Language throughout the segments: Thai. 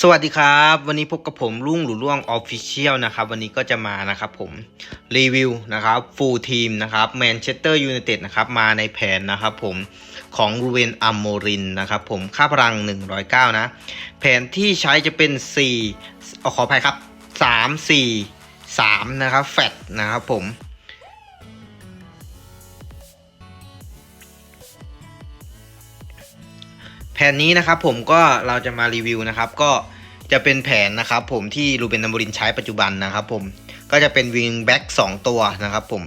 สวัสดีครับ วันนี้พบกับผมลุงหรือล่วงออฟฟิเชียลนะครับ วันนี้ก็จะมานะครับผมรีวิวนะครับฟูลทีมนะครับแมนเชสเตอร์ยูไนเต็ดนะครับมาในแผนนะครับผมของรูเวนอัมโมรินนะครับผมค่าพลัง 109 นะ แผนที่ใช้จะเป็น4เอขออภัยครับ 3 4 3 นะครับแฟตนะครับผม แผนนี้นะครับผมก็เราจะมารีวิวนะครับ ก็จะเป็นแผนนะครับ ผมที่รูเบนนัมบรินใช้ปัจจุบันนะครับ ผมก็จะเป็นวิงแบ็กสองตัวนะครับ ผม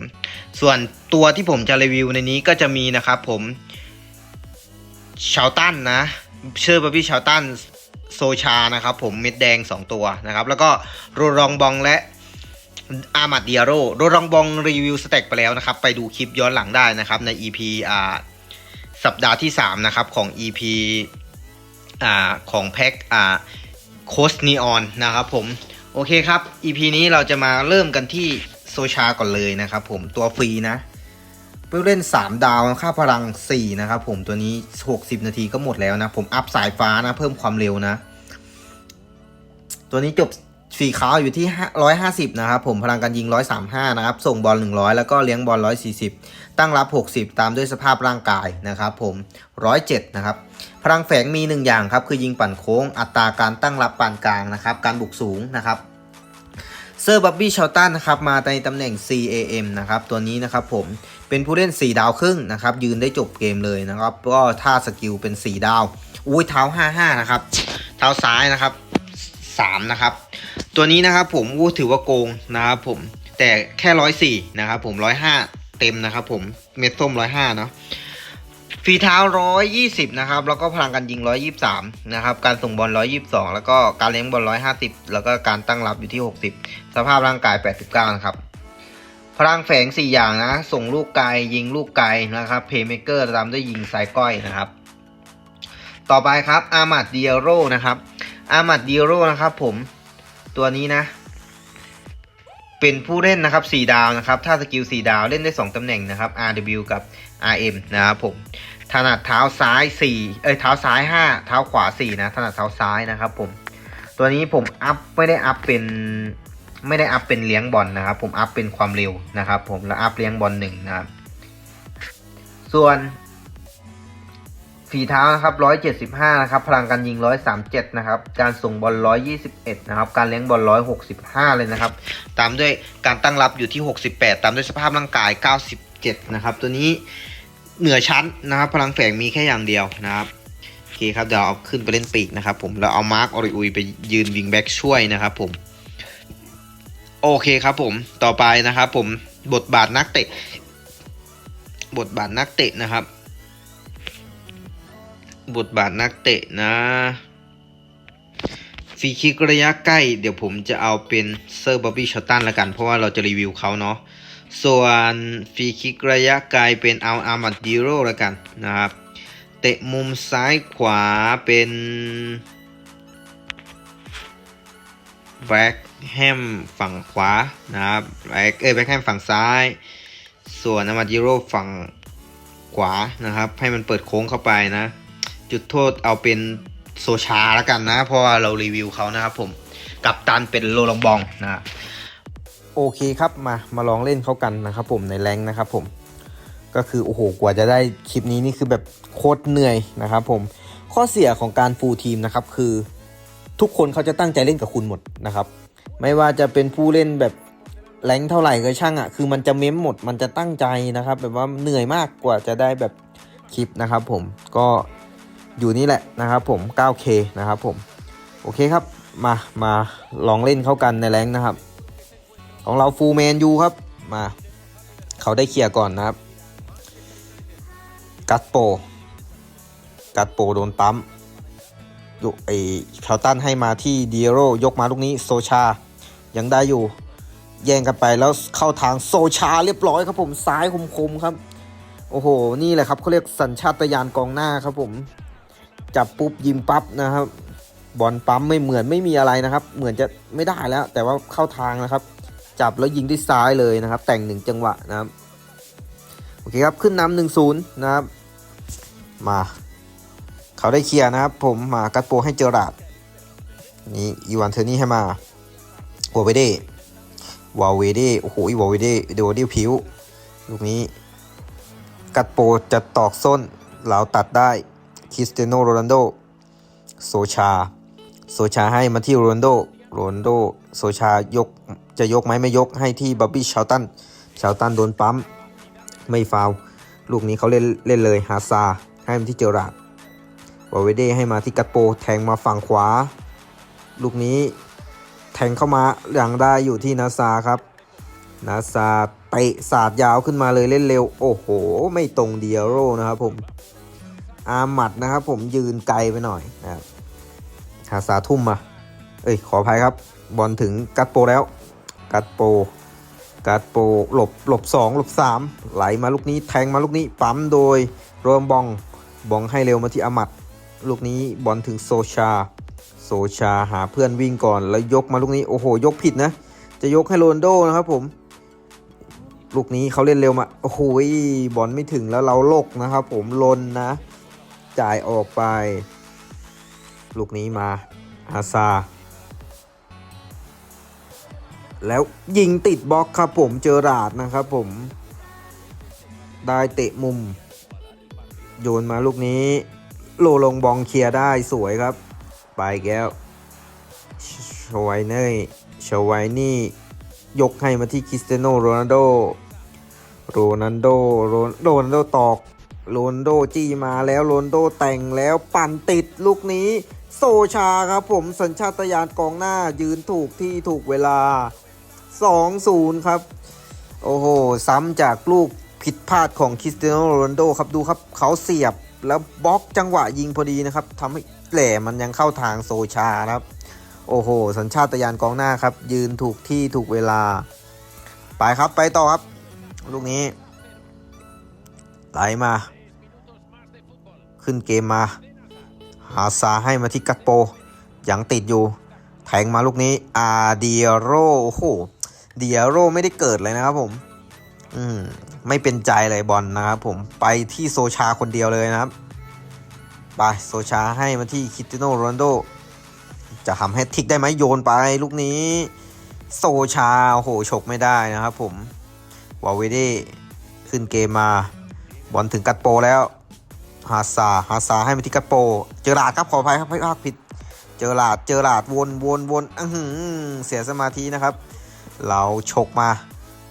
ส่วนตัวที่ผมจะรีวิวในนี้ก็จะมีนะครับผมชาวตันนะเชอร์บบี้ชาวตันโซชานะครับ ผมเม็ดแดง 2 ตัวนะครับ แล้วก็โรรองบองและอามัดเดียโรโรรองบองรีวิวสเต็กไปแล้วนะครับ ไปดูคลิปย้อนหลังได้นะครับใน EP อ่า สัปดาห์ที่ 3 นะครับ ของ EP อ่าของแพ็คอ่าโคสนีออนนะครับผม โอเคครับ EP นี้เราจะมาเริ่มกันที่โซชาก่อนเลยนะครับผมตัวฟรีนะเพื่อเล่น 3 ดาวค่าพลัง 4 นะครับผมตัวนี้ 60 นาทีก็หมดแล้วนะ ผมอัพสายฟ้านะ เพิ่มความเร็วนะ ตัวนี้จบ ฝีขาวอยู่ที่ 150 นะครับผมพลังการยิง 135 นะครับ ส่งบอล 100 แล้วก็เลี้ยงบอล 140 ตั้งรับ 60 ตามด้วยสภาพร่างกายนะครับผม 107 นะครับ พลังแฝงมี 1 อย่างครับ คือยิงปั่นโค้ง อัตราการตั้งรับปานกลางนะครับ การบุกสูงนะครับเซอร์บับบี้ชอตันนะครับมาในตำแหน่ง CAM นะครับตัวนี้นะครับผมเป็นผู้เล่น 4 ดาวครึ่งนะครับยืนได้จบเกมเลยนะครับก็ท่าสกิลเป็น 4 ดาว อุ้ยเท้า 55 นะครับ เท้าซ้ายนะครับ 3 นะครับ ตัวนี้นะครับผมถือว่าโกงนะครับผมแต่แค่ร้อยสี่นะครับผมร้อยห้าเต็มนะครับผมเม็ดส้มร้อยห้าเนาะฝีเท้าร้อยยี่สิบนะครับแล้วก็พลังการยิงร้อยยี่สามนะครับการส่งบอลร้อยยี่สองแล้วก็การเลี้ยงบอลร้อยห้าสิบแล้วก็การตั้งรับอยู่ที่หกสิบสภาพร่างกายแปดสิบเก้านะครับพลังแฝงสี่อย่างนะ ส่งลูกไกลยิงลูกไกลนะครับเพย์เมเกอร์ตามด้วยยิงไซก้อยนะครับ ต่อไปครับอามัดเดียโรนะครับอามัดเดียโรนะครับผม ตัวนี้นะ เป็นผู้เล่นนะครับ 4 ดาวนะครับ ถ้าสกิล 4 ดาวเล่นได้ 2ตำแหน่งนะครับ RW กับ RM นะครับผมถนัดเท้าซ้าย 4 เอ้ยเท้าซ้าย 5 เท้าขวา 4 นะถนัดเท้าซ้ายนะครับผมตัวนี้ผมอัพไม่ได้อัพเป็นไม่ได้อัพเป็นเลี้ยงบอลนะครับ ผมอัพเป็นความเร็วนะครับ ผมแล้วอัพเลี้ยงบอลหนึ่งนะครับ ส่วน ฝีเท้านะครับ 175 นะครับ พลังการยิง 137 นะครับ การส่งบอล 121 นะครับ การเลี้ยงบอล 165 เลยนะครับ ตามด้วยการตั้งรับอยู่ที่ 68 ตามด้วยสภาพร่างกาย 97 นะครับ ตัวนี้เหนือชั้นนะครับ พลังแฝงมีแค่อย่างเดียวนะครับ โอเคครับ เดี๋ยวเอาขึ้นไปเล่นปีกนะครับผม แล้วเอามาร์กอริอุยไปยืนวิงแบ็กช่วยนะครับผม โอเคครับผม ต่อไปนะครับผม บทบาทนักเตะ บทบาทนักเตะนะครับ บทบาทนักเตะนะฟรีคิกระยะใกล้ เดี๋ยวผมจะเอาเป็นเซอร์บอบบี้ชอตตันละกัน เพราะว่าเราจะรีวิวเขาเนาะส่วนฟรีคิกระยะไกลเป็นเอาอามัดดิโรละกันนะครับเตะมุมซ้ายขวาเป็นแบ็คแฮมฝั่งขวานะครับแบ็คเอ้ยแบ็คแฮมฝั่งซ้าย ส่วนอามัดดิโรฝั่งขวานะครับ ให้มันเปิดโค้งเข้าไปนะ จุดโทษเอาเป็นโซชาแล้วกันนะ เพราะว่าเรารีวิวเขานะครับผมกับตันเป็นโลลองบองนะโอเคครับมามาลองเล่นเขากันนะครับผมในแรงนะครับผมก็คือโอ้โหกว่าจะได้คลิปนี้นี่คือแบบโคตรเหนื่อยนะครับผมข้อเสียของการฟูลทีมนะครับคือทุกคนเขาจะตั้งใจเล่นกับคุณหมดนะครับ ไม่ว่าจะเป็นผู้เล่นแบบแรงเท่าไหร่ก็ช่างอะ่ะคือมันจะเม้มหมดมันจะตั้งใจนะครับ แบบว่าเหนื่อยมากกว่าจะได้แบบคลิปนะครับผมก็ อยู่นี่แหละนะครับผม 9K นะครับผม โอเคครับ มา มาลองเล่นเข้ากันในแรงนะครับ ของเราฟูลแมนยูครับ มา เขาได้เคลียร์ก่อนนะครับ กัตโป กัตโปโดนปั๊มอยู่ไอเคาตันให้มาที่เดียโรยกมาลูกนี้โซชา ยังได้อยู่ แย่งกันไปแล้วเข้าทางโซชาเรียบร้อยครับผมซ้ายคมๆครับ โอ้โห นี่แหละครับเขาเรียกสัญชาตญาณกองหน้าครับผม จับปุ๊บยิงปั๊บนะครับ บอลปั๊มไม่เหมือนไม่มีอะไรนะครับ เหมือนจะไม่ได้แล้ว แต่ว่าเข้าทางนะครับ จับแล้วยิงด้วยซ้ายเลยนะครับ แต่งหนึ่งจังหวะนะครับโอเคครับขึ้นนำหนึ่งศูนย์นะครับ มา เขาได้เคลียร์นะครับ ผมมากัดโปให้เจอราดนี่อีวานเทอร์นี่ให้มาวอลเวเดวาลเวเดโอ้โหวาลเวเดเดวดิวผิวลูกนี้กัดโปจะตอกส้นเราตัดได้ คริสเตียโนโรนัลโดโซชา โซชาให้มาที่โรนโด โรนโด โซชายก จะยกไหมไม่ยกให้ที่บับบี้ชาวตัน ชาวตันโดนปั๊ม ไม่ฟาวลูกนี้เขาเล่นเล่นเลยฮาซา ให้มาที่เจอราดวาเวเดให้มาที่กัดโป แทงมาฝั่งขวา ลูกนี้แทงเข้ามาอย่างได้อยู่ที่นาซาครับ นาซาเตะสาดยาวขึ้นมาเลยเล่นเร็ว โอ้โห ไม่ตรงเดียโรนะครับผม อาหมัดนะครับ ผมยืนไกลไปหน่อยนะครับฮาซาทุ่มมา เอ้ยขออภัยครับ บอลถึงกัดโปแล้ว กัดโป กัดโปหลบหลบสองหลบสามไหลมาลูกนี้แทงมาลูกนี้ปั๊มโดยโรมบองบองให้เร็วมาที่อามัด ลูกนี้บอลถึงโซชา โซชาหาเพื่อนวิ่งก่อนแล้วยกมาลูกนี้โอ้โหยกผิดนะ จะยกให้โรนโดนะครับผมลูกนี้เขาเล่นเร็วมา โอ้โหบอลไม่ถึงแล้วเราลกนะครับผมลนนะ จ่ายออกไป ลูกนี้มาอาซา แล้วยิงติดบล็อกครับผมเจอราดนะครับผม ได้เตะมุม โยนมาลูกนี้ โลลงบองเคลียร์ได้สวยครับ ไปแก้วชวายเนยชวายนี่ ยกให้มาที่คริสเตียโนโรนัลโดโรนัลโดโรโรนัลโดตอก โรนโดจี้มาแล้วโรนโดแต่งแล้วปั่นติดลูกนี้ โซชาครับผมสัญชาตญาณกองหน้ายืนถูกที่ถูกเวลา 2-0 ครับ โอ้โห ซ้ำจากลูกผิดพลาดของคริสเตียโนโรนโดครับดูครับเขาเสียบแล้วบล็อกจังหวะยิงพอดีนะครับทำให้แหล่มันยังเข้าทางโซชาครับ โอ้โห สัญชาตญาณกองหน้าครับ ยืนถูกที่ถูกเวลา ไปครับไปต่อครับ ลูกนี้ไหลมา ขึ้นเกมมา หาซาให้มาที่กัตโปยังติดอยู่ แทงมาลูกนี้อาเดียโรโอ้โหเดียโรไม่ได้เกิดเลยนะครับผม อืมไม่เป็นใจเลยบอลนะครับผมไปที่โซชาคนเดียวเลยนะครับไปโซชาให้มาที่คิตียโนโรนโด จะทำแฮตทิกได้ไหมโยนไปลูกนี้ โซชาโอ้โหฉกไม่ได้นะครับผมวาเวเดขึ้นเกมมา บอลถึงกัดโปแล้ว ฮาซาฮาซาให้มาที่กัดโป เจอหลาดครับขออภัยครับพลาดผิด เจอหลาดเจอหลาดวนวนวนอือเสียสมาธินะครับ เราฉกมา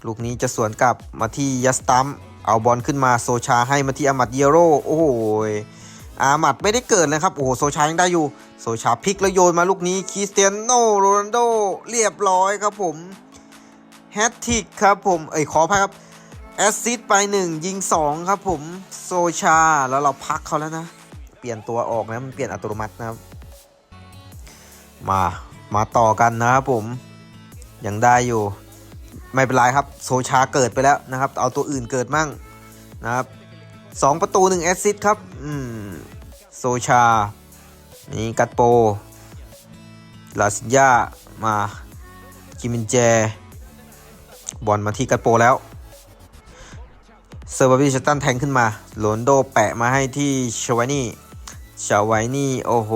ลูกนี้จะสวนกลับมาที่ยัสตัมเอาบอลขึ้นมาโซชาให้มาที่อามัดเยโรโอ้โหอามัดไม่ได้เกิดนะครับ โอ้โหโซชายังได้อยู่ โซชาพลิกแล้วโยนมาลูกนี้คริสเตียโนโรนัลโดเรียบร้อยครับผมแฮตทริกครับผมเอ้ยขออภัยครับ แอสซิดไป 1 ยิง 2 ครับผมโซชา แล้วเราพักเขาแล้วนะ เปลี่ยนตัวออกนะ มันเปลี่ยนอัตโนมัตินะครับ มามาต่อกันนะครับผม ยังได้อยู่ ไม่เป็นไรครับ โซชาเกิดไปแล้วนะครับ เอาตัวอื่นเกิดมั่งนะครับสองประตูหนึ่งแอสซิดครับ อืม โซชา นี่กัตโป ลาซินยามาคิมินเจ บอลมาที่กัตโปแล้ว เซอร์บาร์บี้ชัตตันแทงขึ้นมาโรนโดแปะมาให้ที่ชวานี่ชาวานี่โอ้โห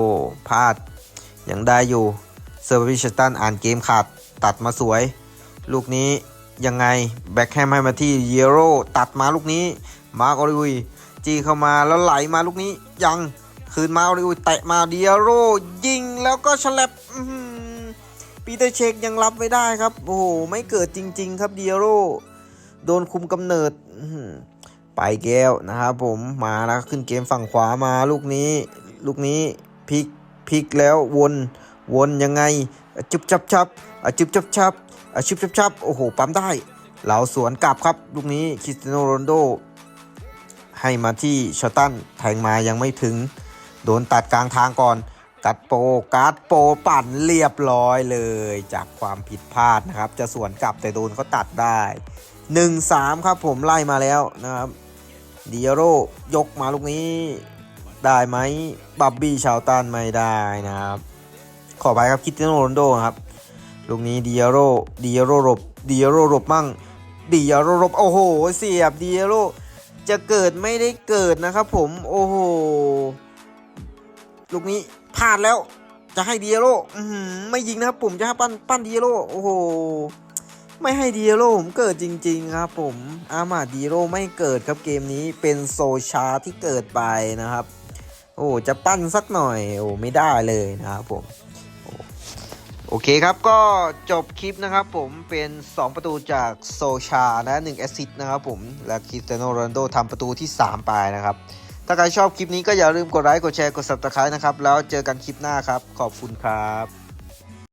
พลาด ยังได้อยู่เซอร์บาร์บี้ชัตตันอ่านเกมขาดตัดมาสวย ลูกนี้ยังไงแบ็คแฮมให้มาที่เยโรตัดมาลูกนี้ มาร์กอริอุยจีเข้ามาแล้วไหลมาลูกนี้ยังคืนมาออริอุยแตะมาเดียโรยิงแล้วก็ฉลับปีเตอร์เชคยังรับไม่ได้ครับ โอ้โห ไม่เกิดจริง ๆ ครับเดียโรโดนคุมกำเนิด ไปแก้วนะครับผมมาแล้วขึ้นเกมฝั่งขวามาลูกนี้ ลูกนี้พลิกพลิกแล้ววนวนยังไงจุบจับจับจุบจับจับชุบจับจับโอ้โหปั๊มได้เราสวนกลับครับ ลูกนี้คริสเตียโนโรนโด ให้มาที่ชอตันแทงมายังไม่ถึง โดนตัดกลางทางก่อนกัดโปการ์ดโปปั่นเรียบร้อยเลย จากความผิดพลาดนะครับ จะสวนกลับแต่โดนเขาตัดได้ 1-3 ครับผมไล่มาแล้วนะครับดิเอโรยกมาลูกนี้ได้ไหมบับบี้ชาวตันไม่ได้นะครับ ขอไปครับคิดเตโนโรนโดครับลูกนี้ดิเอโรดิเอโรหลบดิเอโรหลบมั่งดิเอโรหลบโอ้โหเสียบดิเอโรจะเกิดไม่ได้เกิดนะครับผมโอ้โหลูกนี้พลาดแล้วจะให้เดียโร่อื้อหือไม่ยิงนะครับ ผมจะให้ปั้นปั้นเดียโรโอ้โห ไม่ให้เดียโร่ผมเกิดจริง ๆ ครับผมอามาเดียโร่ไม่เกิดครับเกมนี้เป็นโซชาที่เกิดไปนะครับ โอ้จะปั้นสักหน่อยโอ้ไม่ได้เลยนะครับผมโอเคครับ ก็จบคลิปนะครับผมเป็น 2 ประตูจากโซชานะ1แอสซิสต์นะครับผม และคริสเตียโนโรนัลโดทำประตูที่ 3 ไปนะครับ ถ้าใครชอบคลิปนี้ก็อย่าลืมกดไลค์ กดแชร์ กด subscribe นะครับ แล้วเจอกันคลิปหน้าครับ ขอบคุณครับ